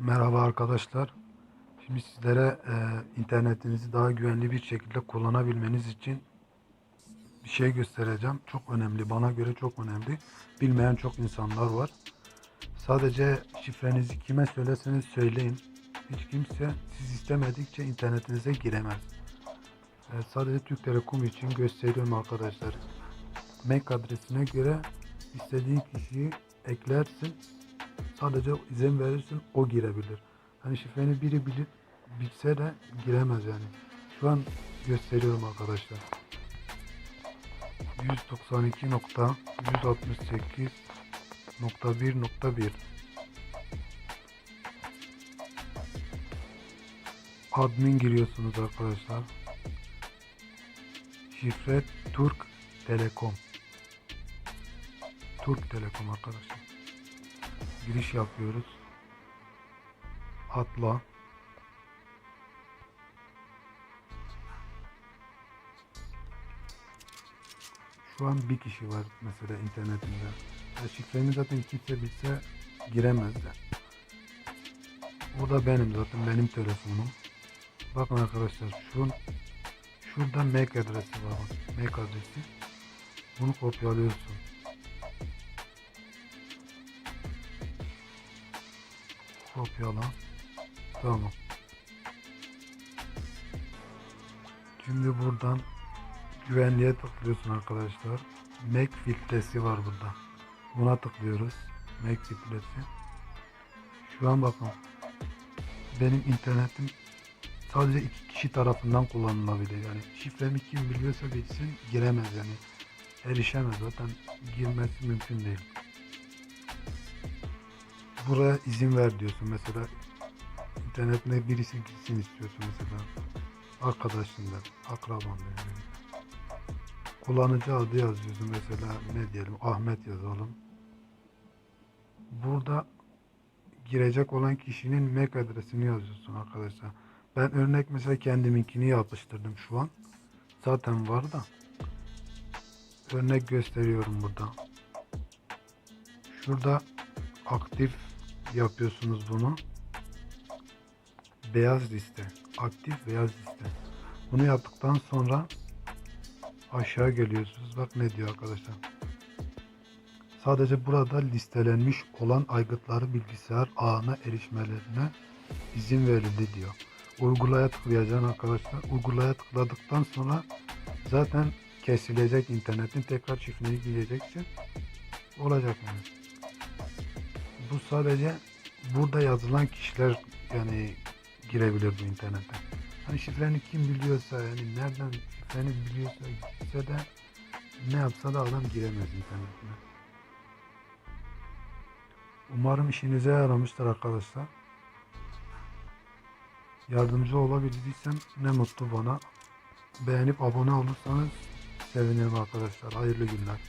Merhaba arkadaşlar. Şimdi sizlere e, internetinizi daha güvenli bir şekilde kullanabilmeniz için bir şey göstereceğim. Çok önemli. Bana göre çok önemli. Bilmeyen çok insanlar var. Sadece şifrenizi kime söylerseniz söyleyin. Hiç kimse siz istemedikçe internetinize giremez. E, sadece Türk Telekom için gösteriyorum arkadaşlar. MAC adresine göre istediğin kişiyi eklersin sadece izin verirsin o girebilir. Hani şifreni biri bilip bilse de giremez yani. Şu an gösteriyorum arkadaşlar. 192.168.1.1 Admin giriyorsunuz arkadaşlar. Şifre Türk Telekom. Türk Telekom arkadaşlar giriş yapıyoruz. Atla. Şu an bir kişi var mesela internetinde. Ya şifremi zaten kimse bilse giremezler. O da benim zaten benim telefonum. Bakın arkadaşlar şu şurada MAC adresi var. MAC adresi. Bunu kopyalıyorsun. Kopyala. Tamam. Şimdi buradan güvenliğe tıklıyorsun arkadaşlar. Mac filtresi var burada. Buna tıklıyoruz. Mac filtresi. Şu an bakın. Benim internetim sadece iki kişi tarafından kullanılabilir. Yani şifremi kim biliyorsa bilsin giremez yani. Erişemez zaten girmesi mümkün değil buraya izin ver diyorsun mesela. İnternetine birisi gitsin istiyorsun mesela. Arkadaşından akrabandan yani. kullanıcı adı yazıyorsun mesela ne diyelim Ahmet yazalım. Burada girecek olan kişinin MAC adresini yazıyorsun arkadaşlar. Ben örnek mesela kendiminkini yapıştırdım şu an. Zaten var da. Örnek gösteriyorum burada. Şurada aktif yapıyorsunuz bunu. Beyaz liste. Aktif beyaz liste. Bunu yaptıktan sonra aşağı geliyorsunuz. Bak ne diyor arkadaşlar. Sadece burada listelenmiş olan aygıtları bilgisayar ağına erişmelerine izin verildi diyor. Uygulaya tıklayacaksın arkadaşlar. Uygulaya tıkladıktan sonra zaten kesilecek internetin tekrar şifreni gireceksin. Olacak yani bu sadece burada yazılan kişiler yani girebilir bu internete. Hani şifreni kim biliyorsa yani nereden şifreni biliyorsa gitse de ne yapsa da adam giremez internetine. Umarım işinize yaramıştır arkadaşlar. Yardımcı olabildiysem ne mutlu bana. Beğenip abone olursanız sevinirim arkadaşlar. Hayırlı günler.